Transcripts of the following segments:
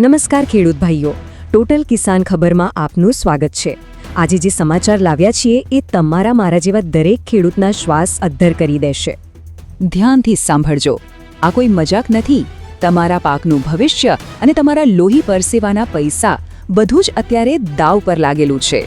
નમસ્કાર ખેડૂત ભાઈઓ. ટોટલ કિસાન ખબરમાં આપનું સ્વાગત છે. આજે જે સમાચાર લાવ્યા છીએ એ તમારા મારા જેવા દરેક ખેડૂતના શ્વાસ અદ્ધર કરી દેશે. ધ્યાનથી સાંભળજો. આ કોઈ મજાક નથી. તમારા પાકનું ભવિષ્ય અને તમારા લોહી પરસેવાના પૈસા બધું જ અત્યારે દાવ પર લાગેલું છે.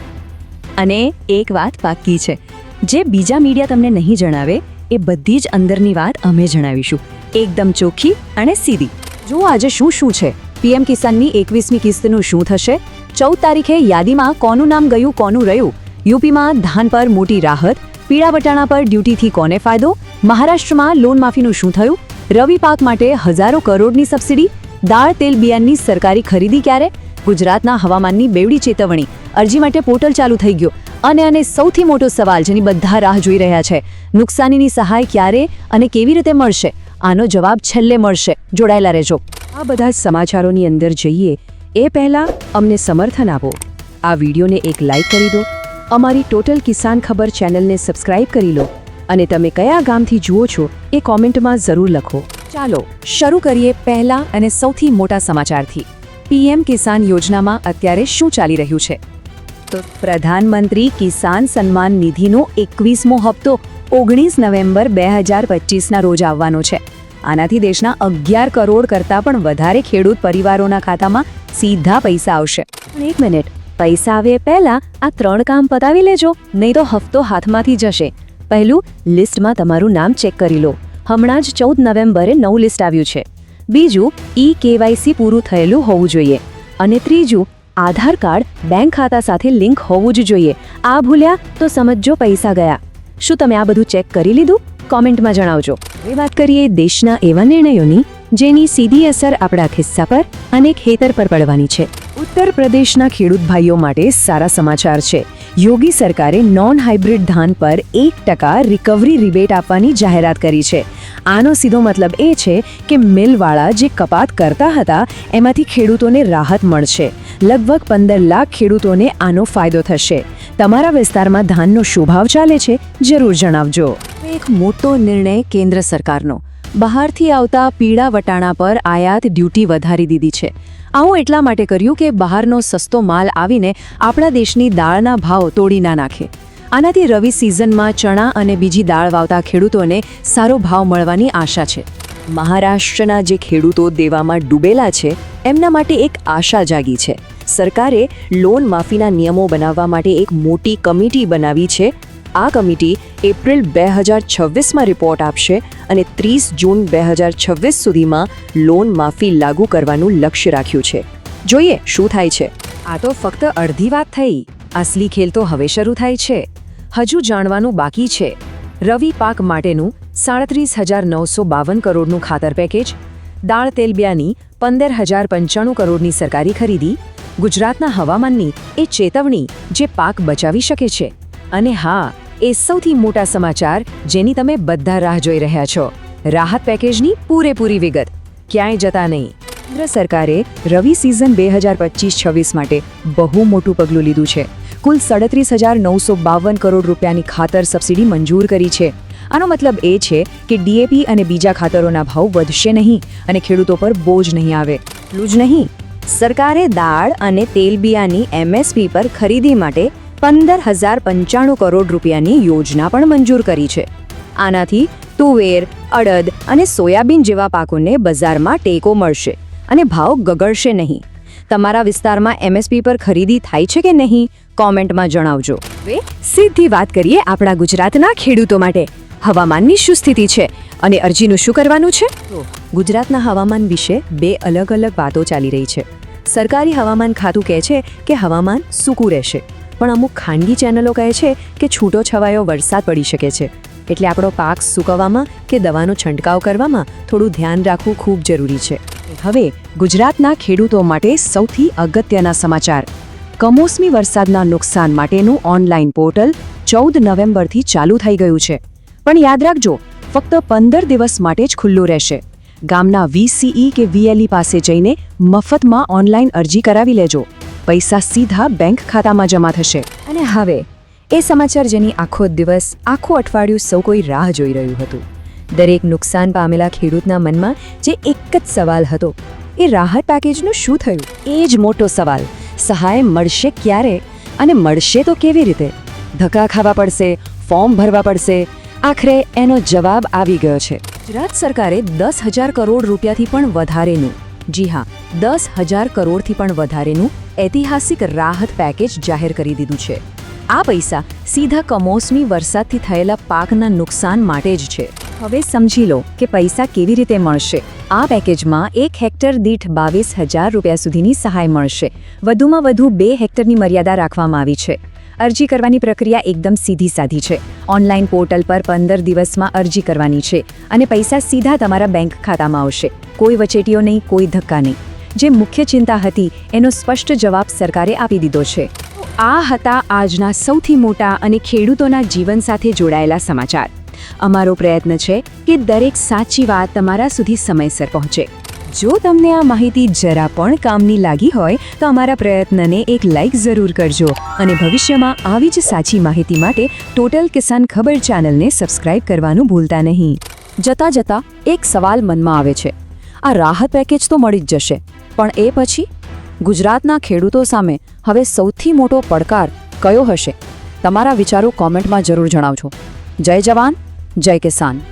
અને એક વાત પાકી છે. જે બીજા મીડિયા તમને નહીં જણાવે, એ બધી જ અંદરની વાત અમે જણાવીશું. એકદમ ચોખ્ખી અને સીધી. જુઓ આજે શું શું છે? પીએમ કિસાનની એકવીસમી કિસ્તનું શું થશે? ચૌદ તારીખે યાદીમાં કોનું નામ ગયું, કોનું રહ્યું? યુપીમાં ધાન પર મોટી રાહત, પીળા વટાણા પર ડ્યુટીથી કોને ફાયદો? મહારાષ્ટ્રમાં લોન માફીનું શું થયું? રવિ પાક માટે હજારો કરોડની સબસિડી? દાળ, તેલ બિયારણની સરકારી ખરીદી ક્યારે? ગુજરાતના હવામાનની બેવડી ચેતવણી. અરજી માટે પોર્ટલ ચાલુ થઈ ગયું. અને અને સૌથી મોટો સવાલ, જેની બધા રાહ જોઈ રહ્યા છે. નુકસાનીની સહાય ક્યારે અને કેવી રીતે મળશે? આનો જવાબ છેલ્લે મળશે. જોડાયેલા રહેજો. આ બધા સમાચારોની અંદર જઈએ. એ પહેલા અમને સમર્થન આપો. આ વિડીયોને એક લાઇક કરી દો. અમારી ટોટલ કિસાન ખબર ચેનલને સબસ્ક્રાઇબ કરી લો. અને તમે કયા ગામથી જુઓ છો એ કોમેન્ટમાં જરૂર લખો. ચાલો, શરૂ કરીએ પહેલા અને સૌથી મોટા સમાચારથી. પીએમ કિસાન યોજનામાં અત્યારે શું ચાલી રહ્યું છે? તો પ્રધાનમંત્રી કિસાન સન્માન નિધિનો એકવીસમો હપ્તો. ઓગણીસ નવેમ્બર બે હજાર પચીસના રોજ આવવાનો છે. આનાથી દેશના અગિયાર કરોડ કરતાં પણ વધારે ખેડૂત પરિવારોના ખાતામાં સીધા પૈસા આવશે. એક મિનિટ, પૈસા આવે પહેલાં આ ત્રણ કામ પતાવી લેજો, નહીં તો હફતો હાથમાંથી જશે. પહેલું, લિસ્ટમાં તમારું નામ ચેક કરી લો. હમણાં જ ચૌદ નવેમ્બરે નવું લિસ્ટ આવ્યું છે. બીજું, ઈ કેવાયસી પૂરું થયેલું હોવું જોઈએ. અને ત્રીજું, આધાર કાર્ડ બેંક ખાતા સાથે લિંક હોવું જ જોઈએ. આ ભૂલ્યા તો સમજજો પૈસા ગયા. શું તમે આ બધું ચેક કરી લીધું? કોમેન્ટમાં જણાવજો. હવે વાત કરીએ દેશના એવા નિર્ણયોની, જેની સીધી અસર આપણા ખિસ્સા પર અને ખેતર પર પડવાની છે. ઉત્તર પ્રદેશના ખેડૂત ભાઈઓ માટે સારા સમાચાર છે. યોગી સરકારે નોન હાઇબ્રિડ ધાન પર એક ટકા રિકવરી રિબેટ આપવાની જાહેરાત કરી છે. આનો સીધો મતલબ એ છે કે મિલવાળા જે કપાત કરતા હતા, એમાંથી ખેડૂતોને રાહત મળશે. લગભગ પંદર લાખ ખેડૂતોને આનો ફાયદો થશે. તમારા વિસ્તારમાં ધાનનો શું ભાવ ચાલે છે, જરૂર જણાવજો. એક મોટો નિર્ણય કેન્દ્ર સરકારનો. બહારથી આવતા પીળા વટાણા પર આયાત ડ્યુટી વધારી દીધી છે. આવું એટલા માટે કર્યું કે બહારનો સસ્તો માલ આવીને આપણા દેશની દાળના ભાવ તોડી ના નાખે. આનાથી રવિ સિઝનમાં ચણા અને બીજી દાળ વાવતા ખેડૂતોને સારો ભાવ મળવાની આશા છે. મહારાષ્ટ્રના જે ખેડૂતો દેવામાં ડૂબેલા છે, એમના માટે એક આશા જાગી છે. સરકારે લોન માફીના નિયમો બનાવવા માટે એક મોટી કમિટી બનાવી છે. આ કમિટી એપ્રિલ બે હજાર છવ્વીસમાં રિપોર્ટ આપશે અને ત્રીસ જૂન બે હજાર છવ્વીસ સુધીમાં લોન માફી લાગુ કરવાનું લક્ષ્ય રાખ્યું છે. જોઈએ, શું થાય છે? આ તો ફક્ત અડધી વાત થઈ. અસલી ખેલ તો હવે શરૂ થાય છે. હજુ જાણવાનું બાકી છે. રવિ પાક માટેનું સાડત્રીસ હજાર નવસો બાવન કરોડનું ખાતર પેકેજ, દાળ તેલબિયાની પંદર હજાર પંચાણું કરોડની સરકારી ખરીદી ગુજરાતના હવામાનની એ ચેતવણી જે પાક બચાવી શકે છે. અને હા, એ સૌથી મોટા સમાચાર જેની તમે બધા રાહ જોઈ રહ્યા છો. રાહત પેકેજની પૂરેપૂરી વિગત. ક્યાંય જતા નહીં. કેન્દ્ર સરકારે રવિ સિઝન બે હજાર પચીસ છવ્વીસ માટે બહુ મોટું પગલું લીધું છે. કુલ સડત્રીસ હજાર નવસો બાવન કરોડ રૂપિયાની ખાતર સબસિડી મંજૂર કરી છે. આનો મતલબ એ છે કે ડીએપી અને બીજા ખાતરોના ભાવ વધશે નહીં અને ખેડૂતો પર બોજ નહીં આવે. એટલું જ નહીં. સરકારે દાળ અને તેલબિયાની એમએસપી પર ખરીદી માટે પંદર હજાર પંચાણું કરોડ રૂપિયાની યોજના પણ મંજૂર કરી છે. આનાથી તુવેર અડદ અને સોયાબીન જેવા પાકોને બજારમાં ટેકો મળશે અને ભાવ ગગડશે નહીં. તમારા વિસ્તારમાં એમએસપી પર ખરીદી થાય છે કે નહીં કોમેન્ટમાં જણાવજો. હવે સીધી વાત કરીએ આપણા ગુજરાતના ખેડૂતો માટે. હવામાનની શું સ્થિતિ છે? અને અરજીનું શું કરવાનું છે? ગુજરાતના હવામાન વિશે બે અલગ અલગ વાતો ચાલી રહી છે. સરકારી હવામાન ખાતું કહે છે કે હવામાન સૂકું રહેશે. પણ અમુક ખાનગી ચેનલો કહે છે કે છૂટો છવાયો વરસાદ પડી શકે છે. એટલે આપણો પાક સૂકવવામાં કે દવાનો છંટકાવ કરવામાં થોડું ધ્યાન રાખવું ખૂબ જરૂરી છે. હવે ગુજરાતના ખેડૂતો માટે સૌથી અગત્યના સમાચાર. કમોસમી વરસાદના નુકસાન માટેનું ઓનલાઈન પોર્ટલ ચૌદ નવેમ્બરથી ચાલુ થઈ ગયું છે. પણ યાદ રાખજો ફક્ત પંદર દિવસ માટે જ ખુલ્લું રહેશે. ગામના વીસીઈ કે વીએલઈ પાસે જઈને મફતમાં ઓનલાઈન અરજી કરાવી લેજો. પૈસા સીધા બેંક ખાતામાં જમા થશે. અને હવે, એ સમાચાર જેની આખો દિવસ, આખું અઠવાડિયું સૌ કોઈ રાહ જોઈ રહ્યું હતું. દરેક નુકસાન પામેલા ખેડૂતના મનમાં જે એક જ સવાલ હતો. એ રાહત પેકેજનું શું થયું? એ જ મોટો સવાલ. સહાય મળશે ક્યારે? અને મળશે તો કેવી રીતે? ધક્કા ખાવા પડશે, ફોર્મ ભરવા પડશે આખરે એનો જવાબ આવી ગયો છે. ગુજરાત સરકારે દસ હજાર કરોડ રૂપિયાથી પણ વધારેનું, જી હા, દસ હજાર કરોડથી પણ વધારેનું ઐતિહાસિક રાહત પેકેજ જાહેર કરી દીધું છે. આ પૈસા સીધા કમોસમી વરસાદથી થયેલા પાકના નુકસાન માટે જ છે. હવે સમજી લો કે પૈસા કેવી રીતે મળશે. આ પેકેજમાં એક હેક્ટર દીઠ બાવીસ હજાર રૂપિયા સુધીની સહાય મળશે. વધુમાં વધુ બે હેક્ટરની મર્યાદા રાખવામાં આવી છે. અરજી કરવાની પ્રક્રિયા એકદમ સીધી સાધી છે. ઓનલાઈન પોર્ટલ પર પંદર દિવસમાં અરજી કરવાની છે અને પૈસા સીધા તમારા બેંક ખાતામાં આવશે. કોઈ વચેટીઓ નહીં, કોઈ ધક્કા નહીં. જે મુખ્ય ચિંતા હતી, એનો સ્પષ્ટ જવાબ સરકારે આપી દીધો છે. આ હતા આજના સૌથી મોટા અને ખેડૂતોના જીવન સાથે જોડાયેલા સમાચાર. અમારો પ્રયત્ન છે કે દરેક સાચી વાત તમારા સુધી સમયસર પહોંચે. જો તમને આ માહિતી જરા પણ કામની લાગી હોય તો અમારા પ્રયત્નને એક લાઈક જરૂર કરજો અને ભવિષ્યમાં આવી જ સાચી માહિતી માટે ટોટલ કિસાન ખબર ચેનલને સબસ્ક્રાઇબ કરવાનું ભૂલતા નહીં. જતા જતા એક સવાલ મનમાં આવે છે. આ રાહત પેકેજ તો મળી જ જશે, પણ એ પછી? ગુજરાતના ખેડૂતો સામે હવે સૌથી મોટો પડકાર કયો હશે? તમારા વિચારો કોમેન્ટમાં જરૂર જણાવજો. જય જવાન, જય કિસાન.